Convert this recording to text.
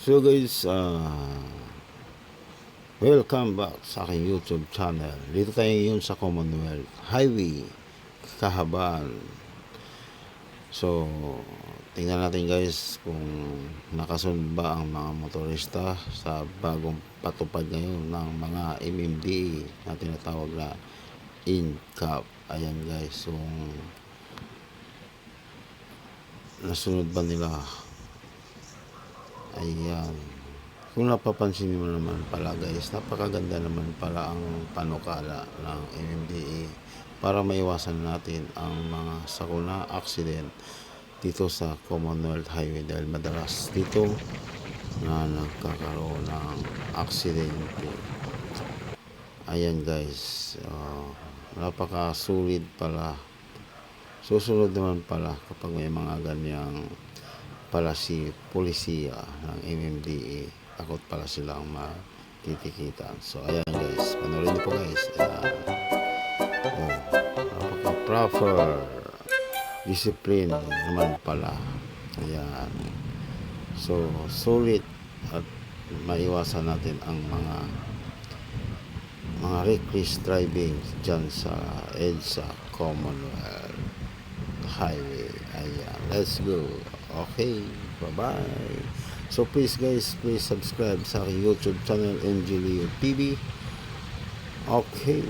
So guys, uh, welcome back sa aking YouTube channel. Dito tayo ngayon sa Commonwealth Highway, Kahabaan. So, tingnan natin guys kung nakasunod ba ang mga motorista sa bagong patupad ngayon ng mga MMDA na tinatawag na in-cap. Ayan guys, so nasunod ba nila Ayan. Kung napapansin mo naman pala guys, napakaganda naman pala ang panukala ng MMDA para maiwasan natin ang mga sakuna accident dito sa Commonwealth Highway dahil madalas dito na nagkakaroon ng aksidente. Ayan guys, uh, napakasulit pala. Susunod naman pala kapag may mga ganyang pala si polisiya ng MMDA takot pala silang matitikitan so ayan guys. Panoorin niyo po guys. Ayan. Oh, napaka proper discipline naman pala. Ayan. So sulit at maiwasan natin ang mga mga reckless driving dyan sa EDSA Commonwealth Highway. Ayan. Let's go Okay, bye-bye. So please guys, please subscribe sa aking YouTube channel, MG Leo. Okay.